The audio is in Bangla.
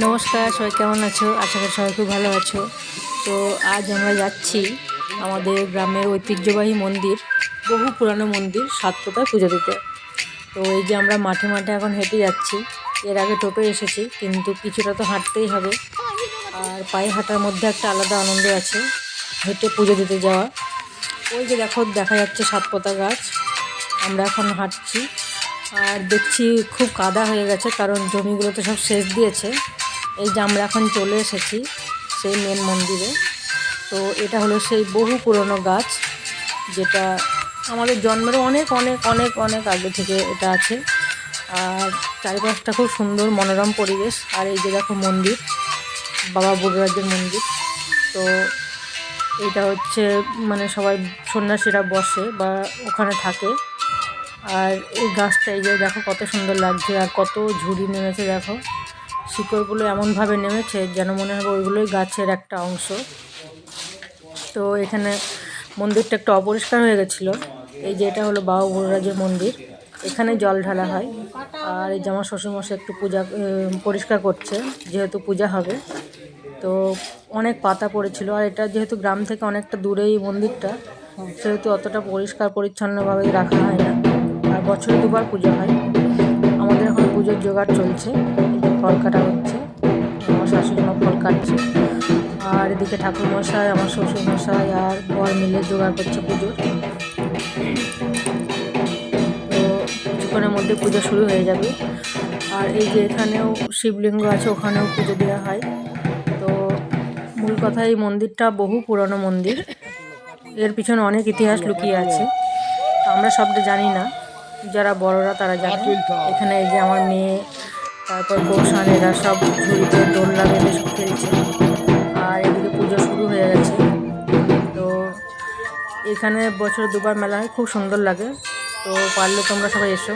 নমস্কার, সবাই কেমন আছো? আশা করি সবাই খুব ভালো আছো। তো আজ আমরা যাচ্ছি আমাদের গ্রামের ঐতিহ্যবাহী মন্দির, বহু পুরানো মন্দির সাতপোতায় পুজো দিতে। তো এই যে আমরা মাঠে মাঠে এখন হেঁটে যাচ্ছি, এর আগে টোটো এসেছি, কিন্তু কিছুটা তো হাঁটতেই হবে। আর পায়ে হাঁটার মধ্যে একটা আলাদা আনন্দ আছে, হেঁটে পুজো দিতে যাওয়া। ওই যে দেখো, দেখা যাচ্ছে সাতপোতা গাছ। আমরা এখন হাঁটছি, আর দেখছি খুব কাদা হয়ে গেছে, কারণ জমিগুলো তো সব সেচ দিয়েছে। এই যে আমরা এখন চলে এসেছি সেই মেন মন্দিরে। তো এটা হলো সেই বহু পুরনো গাছ, যেটা আমাদের জন্মেরও অনেক অনেক অনেক অনেক আগে থেকে এটা আছে। আর চারিপাশটা খুব সুন্দর মনোরম পরিবেশ। আর এই যে দেখো মন্দির, বাবা বুড়রাজের মন্দির। তো এটা হচ্ছে মানে সবাই সন্ন্যাসীরা বসে বা ওখানে থাকে। আর এই গাছটা এই যে দেখো কত সুন্দর লাগছে আর কত ঝুড়ি নেমেছে দেখো। শিকড়গুলো এমনভাবে নেমেছে যেন মনে হবে ওইগুলোই গাছের একটা অংশ। তো এখানে মন্দিরটা একটু অপরিষ্কার হয়ে গেছিল। এই যে এটা হলো বাবা মন্দির। এখানে জল ঢালা হয়। আর এই জামা শ্বশুরমশাই একটু পূজা পরিষ্কার করছে, যেহেতু পূজা হবে। তো অনেক পাতা পড়েছিল। আর এটা যেহেতু গ্রাম থেকে অনেকটা দূরে এই মন্দিরটা, সেহেতু অতটা পরিষ্কার পরিচ্ছন্নভাবে রাখা হয় না। আর বছরে দুবার পুজো হয়। আমাদের এখন পুজোর জোগাড় চলছে। ফল কাটা হচ্ছে। আমার শাশুড়ি মা ফল কাটছে। আর এদিকে ঠাকুরমশাই, আমার শ্বশুরমশাই আর বর মিলে জোগাড় করছে পুজোর। তো কিছুক্ষণের মধ্যে পুজো শুরু হয়ে যাবে। আর এই যে এখানেও শিবলিঙ্গ আছে, ওখানেও পুজো দেওয়া হয়। তো মূল কথা, এই মন্দিরটা বহু পুরনো মন্দির। এর পিছনে অনেক ইতিহাস লুকিয়ে আছে। আমরা সবটা জানি না। যারা বড়রা তারা জানে। এখানে এই যে আমার মেয়ে তারপর কৌশান এরা সব ঝুড়িতে দোলনা বেঁধে সব খেলছে। আর এদিকে পুজো শুরু হয়ে গেছে। তো এখানে বছরে দুবার মেলা হয়, খুব সুন্দর লাগে। তো পারলে তোমরা সবাই এসো।